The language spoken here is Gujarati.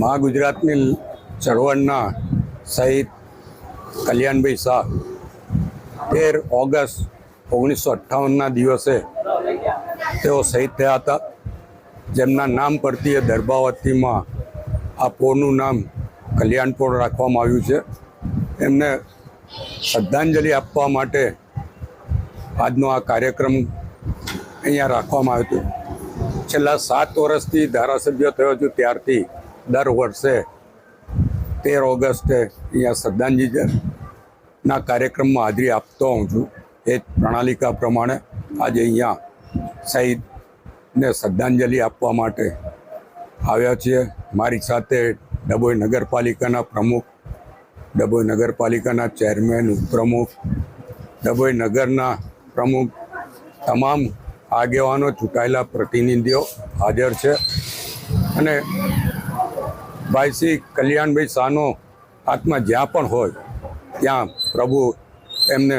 મા ગુજરાતની ચળવળના શહીદ કલ્યાણભાઈ શાહ તેર ઓગસ્ટ ઓગણીસો અઠ્ઠાવનના દિવસે તેઓ શહીદ થયા હતા. જેમના નામ પરથી એ દરબાવતીમાં આ પોળનું નામ કલ્યાણપોળ રાખવામાં આવ્યું છે. એમને શ્રદ્ધાંજલિ આપવા માટે આજનો આ કાર્યક્રમ અહીંયા રાખવામાં આવ્યો હતો. છેલ્લા સાત વર્ષથી ધારાસભ્ય થયો છું. ત્યારથી દર વર્ષે તેર ઓગસ્ટે અહીંયા શ્રદ્ધાંજલિના કાર્યક્રમમાં હાજરી આપતો હોઉં છું. એ જ પ્રણાલિકા પ્રમાણે આજે અહીંયા શહીદને શ્રદ્ધાંજલિ આપવા માટે આવ્યા છીએ. મારી સાથે ડભોઈ નગરપાલિકાના પ્રમુખ, ડભોઈ નગરપાલિકાના ચેરમેન, ઉપપ્રમુખ, ડભોઈ નગરના પ્રમુખ, તમામ આગેવાનો, ચૂંટાયેલા પ્રતિનિધિઓ હાજર છે. અને ભાઈ શ્રી કલ્યાણભાઈ શાહનો આત્મા જ્યાં પણ હોય ત્યાં પ્રભુ એમને